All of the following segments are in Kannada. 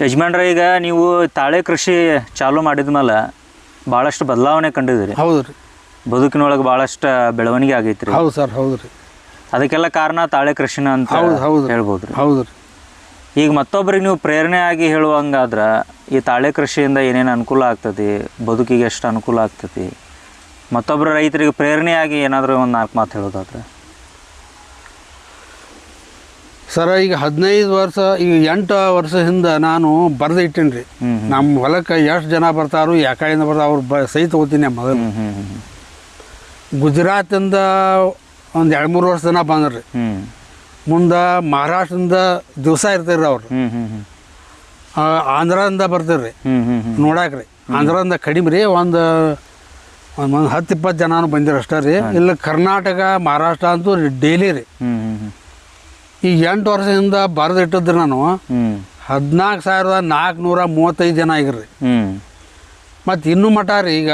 ಯಜಮಾನ್ರ ಈಗ ನೀವು ತಾಳೆ ಕೃಷಿ ಚಾಲು ಮಾಡಿದ್ಮೇಲೆ ಭಾಳಷ್ಟು ಬದಲಾವಣೆ ಕಂಡಿದ್ರಿ ಹೌದು ರೀ. ಬದುಕಿನೊಳಗೆ ಭಾಳಷ್ಟು ಬೆಳವಣಿಗೆ ಆಗೈತ್ರಿ. ಹೌದು ಸರ್ ಹೌದು ರೀ. ಅದಕ್ಕೆಲ್ಲ ಕಾರಣ ತಾಳೆ ಕೃಷಿನ ಅಂತ ಹೌದು ಹೌದು ಹೇಳ್ಬೋದು ರೀ. ಹೌದು ರೀ. ಈಗ ಮತ್ತೊಬ್ಬರಿಗೆ ನೀವು ಪ್ರೇರಣೆ ಆಗಿ ಹೇಳುವಂಗಾದ್ರೆ ಈ ತಾಳೆ ಕೃಷಿಯಿಂದ ಏನೇನು ಅನುಕೂಲ ಆಗ್ತದೆ ಬದುಕಿಗೆ ಎಷ್ಟು ಅನುಕೂಲ ಆಗ್ತದೆ ಮತ್ತೊಬ್ಬರ ರೈತರಿಗೆ ಪ್ರೇರಣೆಯಾಗಿ ಏನಾದರೂ ಒಂದು ನಾಲ್ಕು ಮಾತು ಹೇಳೋದಾದ್ರೆ. ಸರ ಈಗ ಹದಿನೈದು ವರ್ಷ ಈಗ ಎಂಟು ವರ್ಷ ಹಿಂದೆ ನಾನು ಬರೆದು ಇಟ್ಟೀನಿ ರೀ ನಮ್ಮ ಹೊಲಕ್ಕೆ ಎಷ್ಟು ಜನ ಬರ್ತಾರೋ ಯಾಕಡೆಯಿಂದ ಬರ್ತಾರೆ ಅವ್ರು ಬ ಸಹಿತ ಹೋಗ್ತೀನಿ ಮೊದಲು. ಗುಜರಾತಿಂದ ಒಂದು ಎರಡು ಮೂರು ವರ್ಷ ಜನ ಬಂದ್ರಿ. ಮುಂದೆ ಮಹಾರಾಷ್ಟ್ರದಿಂದ ದಿವಸ ಇರ್ತೀರಿ ಅವ್ರು. ಆಂಧ್ರದಿಂದ ಬರ್ತೀರಿ ರೀ ಹ್ಞೂ ಹ್ಞೂ ಹ್ಞೂ ನೋಡಾಕ ರೀ ಆಂಧ್ರದಿಂದ ಕಡಿಮೆ ರೀ ಒಂದು ಒಂದು ಒಂದು ಹತ್ತು ಇಪ್ಪತ್ತು ಜನನು ಬಂದಿರ ಅಷ್ಟೇ ರೀ. ಇಲ್ಲ ಕರ್ನಾಟಕ ಮಹಾರಾಷ್ಟ್ರ ಅಂತೂ ಡೈಲಿ ರೀ. ಈಗ ಎಂಟು ವರ್ಷದಿಂದ ಬರೆದಿಟ್ಟಿದ್ರೆ ನಾನು ಹದಿನಾಲ್ಕು ಸಾವಿರದ ನಾಲ್ಕುನೂರ ಮೂವತ್ತೈದು ಜನ ಆಗಿರ್ರಿ. ಮತ್ತು ಇನ್ನೂ ಮಟ ರೀ ಈಗ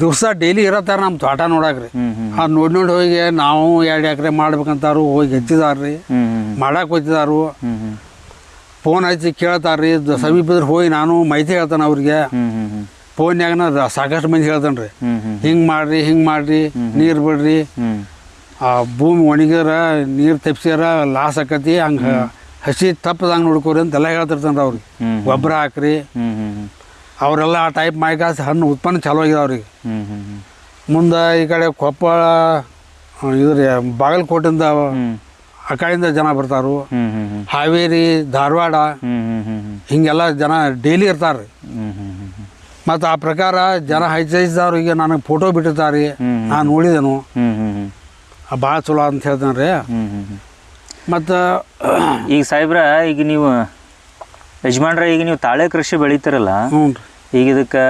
ದಿವಸ ಡೈಲಿ ಇರತ್ತಾರ ನಮ್ಮ ತೋಟ ನೋಡಾಕ್ರಿ. ಆ ಅದು ನೋಡಿ ನೋಡಿ ಹೋಗಿ ನಾವು ಎರಡು ಎಕರೆ ಮಾಡ್ಬೇಕಂತಾರು ಹೋಗಿ ಹೆಚ್ಚಿದಾರ್ರಿ. ಮಾಡಕ್ಕೆ ಹೋಗ್ತಿದಾರು ಫೋನ್ ಹಚ್ಚಿ ಕೇಳ್ತಾರ್ರಿ. ಸಮೀಪದ್ರೆ ಹೋಗಿ ನಾನು ಮಾಹಿತಿ ಹೇಳ್ತಾನೆ ಅವ್ರಿಗೆ. ಫೋನ್ಯಾಗನ ಸಾಕಷ್ಟು ಮಂದಿ ಹೇಳ್ತಾನೆ ರೀ ಹಿಂಗೆ ಮಾಡ್ರಿ ಹಿಂಗೆ ಮಾಡ್ರಿ ನೀರು ಬಿಡ್ರಿ. ಆ ಭೂಮಿ ಒಣಗ್ಯಾರ ನೀರು ತೆಪ್ಸ್ಯಾರ ಲಾಸ್ ಆಕತಿ ಹಂಗೆ ಹಸಿ ತಪ್ಪದಂಗ ನೋಡ್ಕೋರಿ ಅಂತೆಲ್ಲ ಹೇಳ್ತಿರ್ತಾನೆ ಅವ್ರಿಗೆ. ಗೊಬ್ಬರ ಹಾಕ್ರಿ. ಅವರೆಲ್ಲ ಆ ಟೈಪ್ ಮಾಯ್ಕಾಸಿ ಹಣ್ಣು ಉತ್ಪನ್ನ ಚಲೋ ಆಗಿದೆ ಅವ್ರಿಗೆ ಮುಂದೆ ಈ ಕಡೆ ಕೊಪ್ಪಳ ಇದ್ರ ಇದು ರೀ ಬಾಗಲಕೋಟೆಯಿಂದ ಆ ಕಡೆಯಿಂದ ಜನ ಬರ್ತಾರು. ಹಾವೇರಿ ಧಾರವಾಡ ಹಿಂಗೆಲ್ಲ ಜನ ಡೈಲಿ ಇರ್ತಾರೆ ಮತ್ತು ಆ ಪ್ರಕಾರ ಜನ ಹೆಚ್ಚಿಸಿದವ್ರಿಗೆ ನನಗೆ ಫೋಟೋ ಬಿಟ್ಟಿರ್ತಾರೆ. ನಾನು ನೋಡಿದೆನು. ಭಾಳ ಚಲೋ ಅಂತ ಹೇಳ್ತಾನೆ ರೀ. ಮತ್ತು ಈಗ ಸಾಹೇಬ್ರ ಈಗ ನೀವು ಯಜಮಾನ್ರ ಈಗ ನೀವು ತಾಳೆ ಕೃಷಿ ಬೆಳಿತೀರಲ್ಲ ಹ್ಞೂ ಈಗ ಇದಕ್ಕೆ